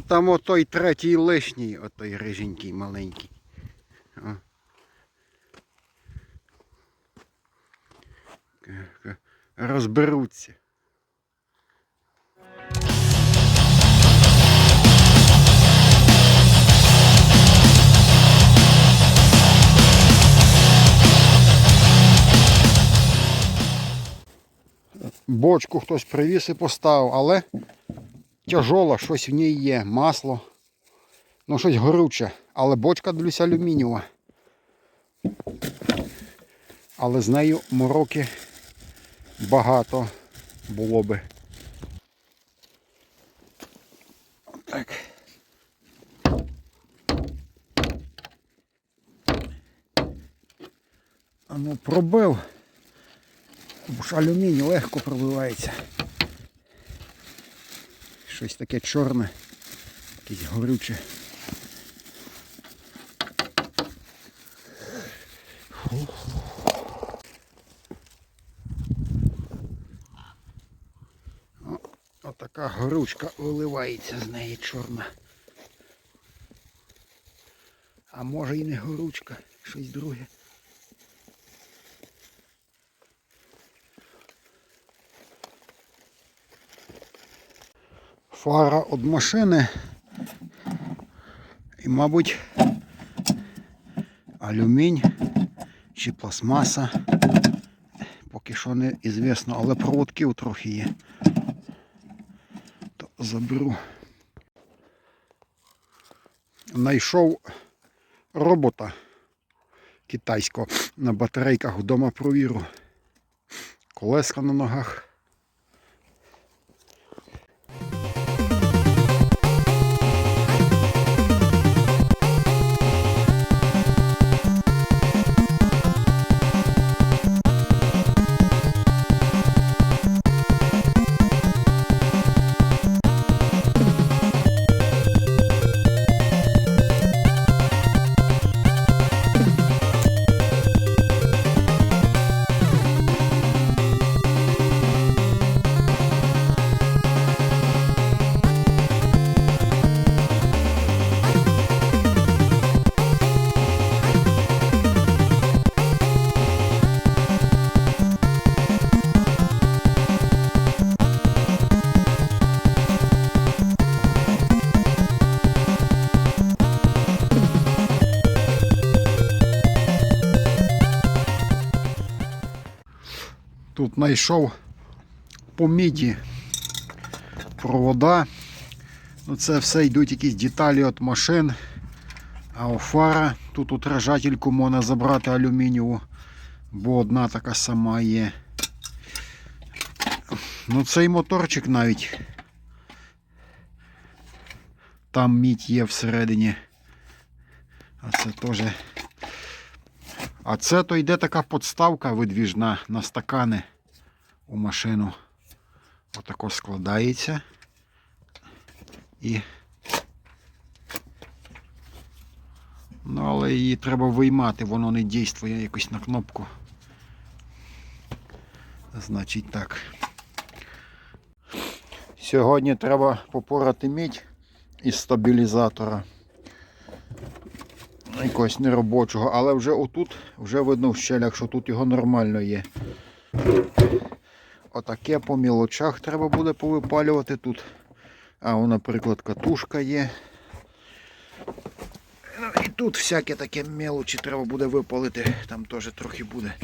Там отой третій лишній, отой риженький маленький. Розберуться. Бочку хтось привіз і поставив, але тяжола, щось в ній є, масло. Ну, щось горюче, але бочка, дивлюсь, алюмінієва. Але з нею мороки багато було би. Так. Ну пробив. Бо ж алюміній легко пробивається. Щось таке чорне, якесь горюче. Отака горючка виливається з неї чорна. А може і не горючка, щось друге. Фара від машини. І, мабуть, алюмінь чи пластмаса. Поки що не ізвісно, але проводків трохи є. То заберу. Знайшов робота китайського на батарейках вдома провіру. Колеска на ногах. Тут знайшов по міді провода. Ну, це все йдуть якісь деталі від машин. А у фара тут отражательку можна забрати алюмінієву, бо одна така сама є. Ну цей моторчик навіть. Там мідь є всередині. А це теж. А це то йде така подставка видвіжна на стакани у машину. Отако складається. І. Ну, але її треба виймати, воно не дійствує якось на кнопку. Значить так. Сьогодні треба попорати мідь із стабілізатора якогось неробочого, але вже отут вже видно в щелях, що тут його нормально є. Отаке по мілочах треба буде повипалювати тут. А, о, наприклад, катушка є. Ну, і тут всяке таке мелочі треба буде випалити. Там теж трохи буде.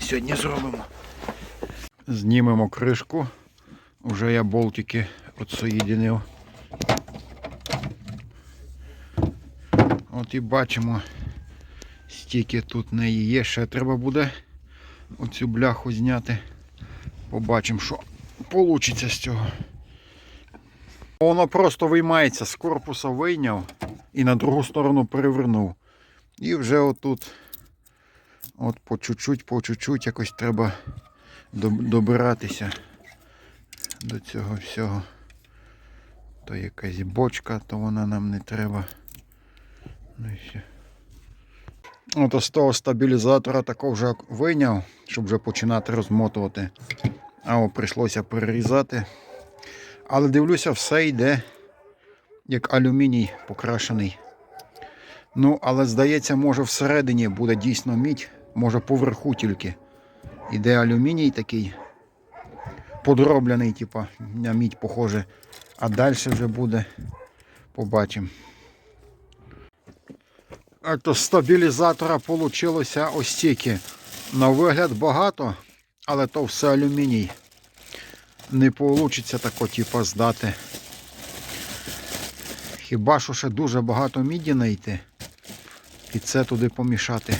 Сьогодні зробимо. Знімемо кришку. Уже я болтики отсоєдинив. От і бачимо, стільки тут неї є. Ще треба буде оцю бляху зняти. Побачимо, що вийде з цього. Воно просто виймається з корпуса вийняв і на другу сторону перевернув. І вже отут от по чуть-чуть, по чуть-чуть якось треба добиратися до цього всього. То якась бочка, то вона нам не треба. Ну. От з того стабілізатора такого вже вийняв, щоб вже починати розмотувати. А о, прийшлося перерізати. Але дивлюся, все йде як алюміній покрашений. Ну, але здається, може всередині буде дійсно мідь, може поверху тільки. Іде алюміній такий подроблений, типа на мідь похоже. А далі вже буде. Побачимо. То стабілізатора вийшло ось стільки. На вигляд багато, але то все алюміній. Не вийде тако, типу, здати. Хіба що ще дуже багато міді знайти і це туди помішати.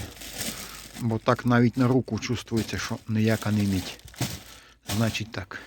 Бо так навіть на руку чувствується, що ніяка не мідь. Значить так.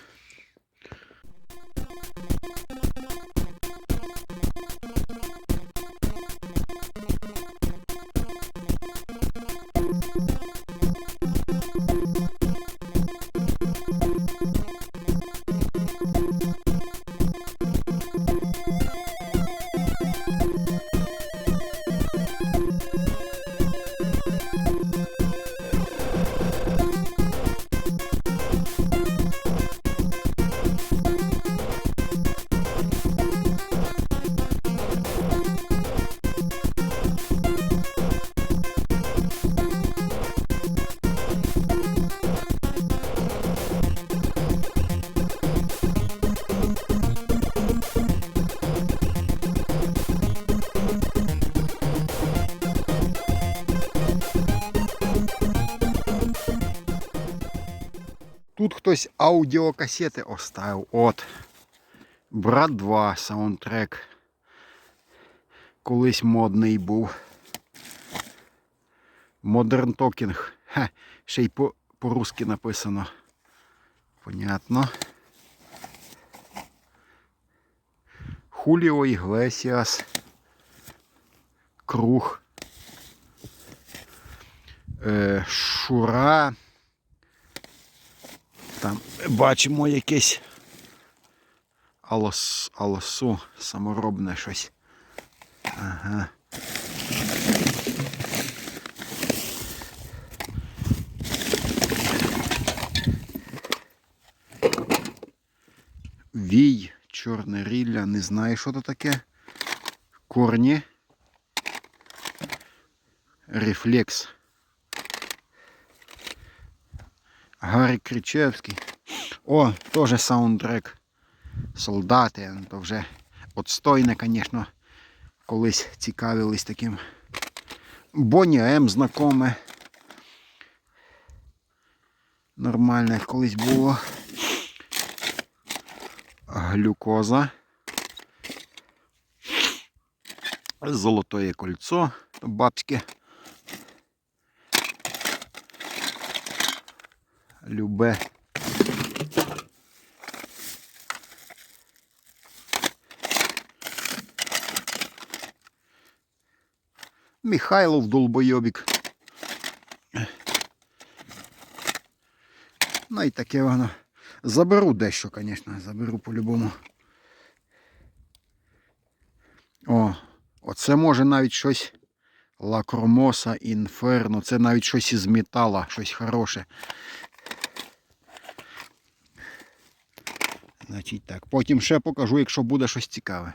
Хтось аудіокасети оставив. От. Брат 2 саундтрек. Колись модний був. Talking. Ха, ще й по- по-русски написано. Понятно. Хуліо Іглесіас. Круг. Е, Шура. Там бачимо якесь алос, алосу, саморобне щось. Ага. Вій, чорне рілля, не знаю, що це таке. Корні. Рефлекс. Гаррі Кричевський. О, теж саундтрек. Солдати. ну, То вже отстойне, звісно, колись цікавились таким. Бонні М знакоме. Нормальне колись було. Глюкоза. Золотое кольцо бабське. Любе. Михайлов долбойобік. Ну і таке воно. Заберу дещо, звісно, заберу по-любому. О, оце може навіть щось лакромоса, інферно. Це навіть щось із метала, щось хороше. Значить так. Потім ще покажу, якщо буде щось цікаве.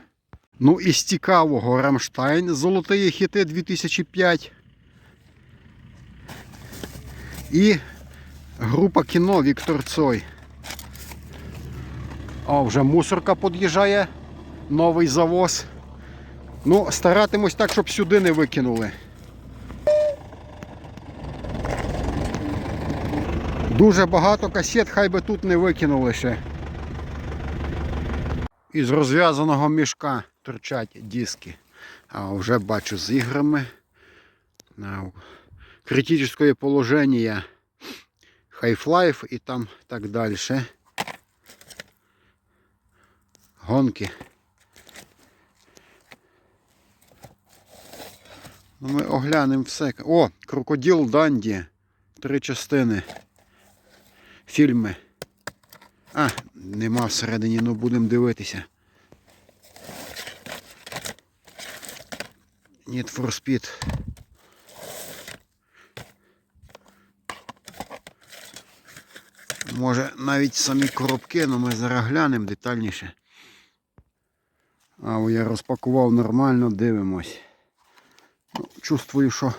Ну із цікавого Рамштайн Золотої хіти 2005. І група кіно Віктор Цой. О, вже мусорка під'їжджає. Новий завоз. Ну, старатимось так, щоб сюди не викинули. Дуже багато касет, хай би тут не викинули ще. Із розв'язаного мішка торчать диски. А вже бачу з іграми. Критичне положення Half-Life і там так далі. Гонки. Ну, ми оглянемо все. О, Крокодил Данді. Три частини. Фільми. А, нема всередині, ну будемо дивитися. Need for Speed. Може навіть самі коробки, але ми зараз глянемо детальніше. А я розпакував нормально, дивимось. Ну, чувствую, що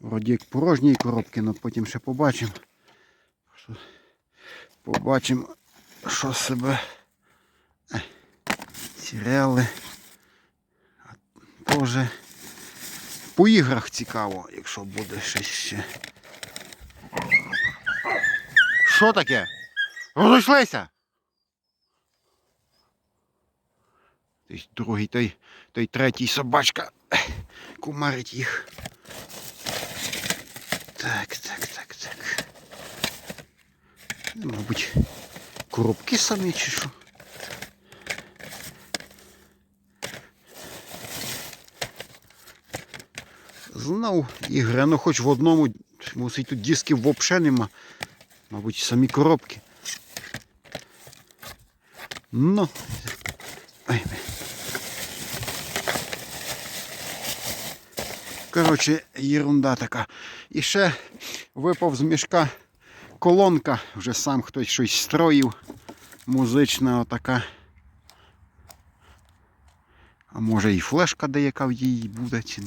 вроді як порожній коробки, але потім ще побачимо. Побачимо, що себе. Е, Серіали. А по іграх цікаво, якщо буде щось ще. Що таке? Розійшлися? Той другий, той, той третій собачка кумарить їх. Так, так, так. Мабуть, коробки самі чи що? Знов ігри, ну хоч в одному, мусить тут дисків взагалі нема. Мабуть, самі коробки. Ну. Коротше, ерунда така. І ще випав з мішка колонка, вже сам хтось щось строїв. Музична отака. А може і флешка деяка в її буде. Чи...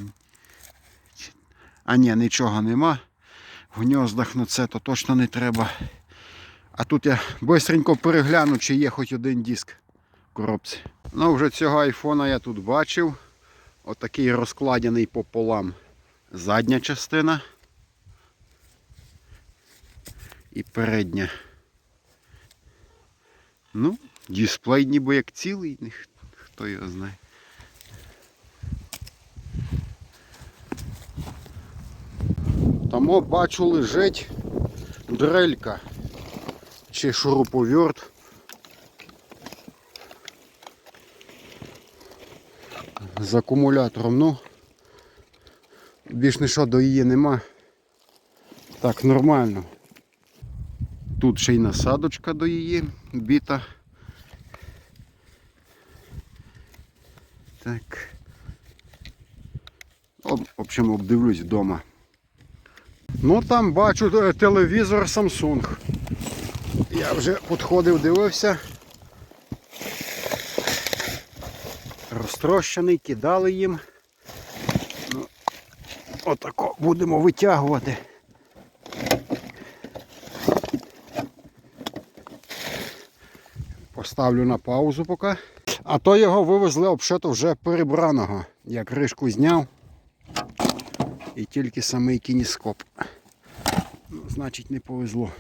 А ні, нічого нема. В гніздах на це то точно не треба. А тут я швидко перегляну, чи є хоч один диск в коробці. Ну, вже цього айфона я тут бачив. Отакий розкладений пополам задня частина. І передня. Ну, дисплей ніби як цілий, хто його знає. Там о, бачу лежить дрелька чи шуруповерт. З акумулятором, ну більш нічого до її нема. Так, нормально. Тут ще й насадочка до її біта. Так. Об, в общем, обдивлюсь вдома. Ну там бачу е, телевізор Samsung. Я вже підходив, дивився. Розтрощений, кидали їм. Ну, отако будемо витягувати. Поставлю на паузу поки. А то його вивезли обшито вже перебраного. Я кришку зняв. І тільки самий кініскоп. Значить не повезло.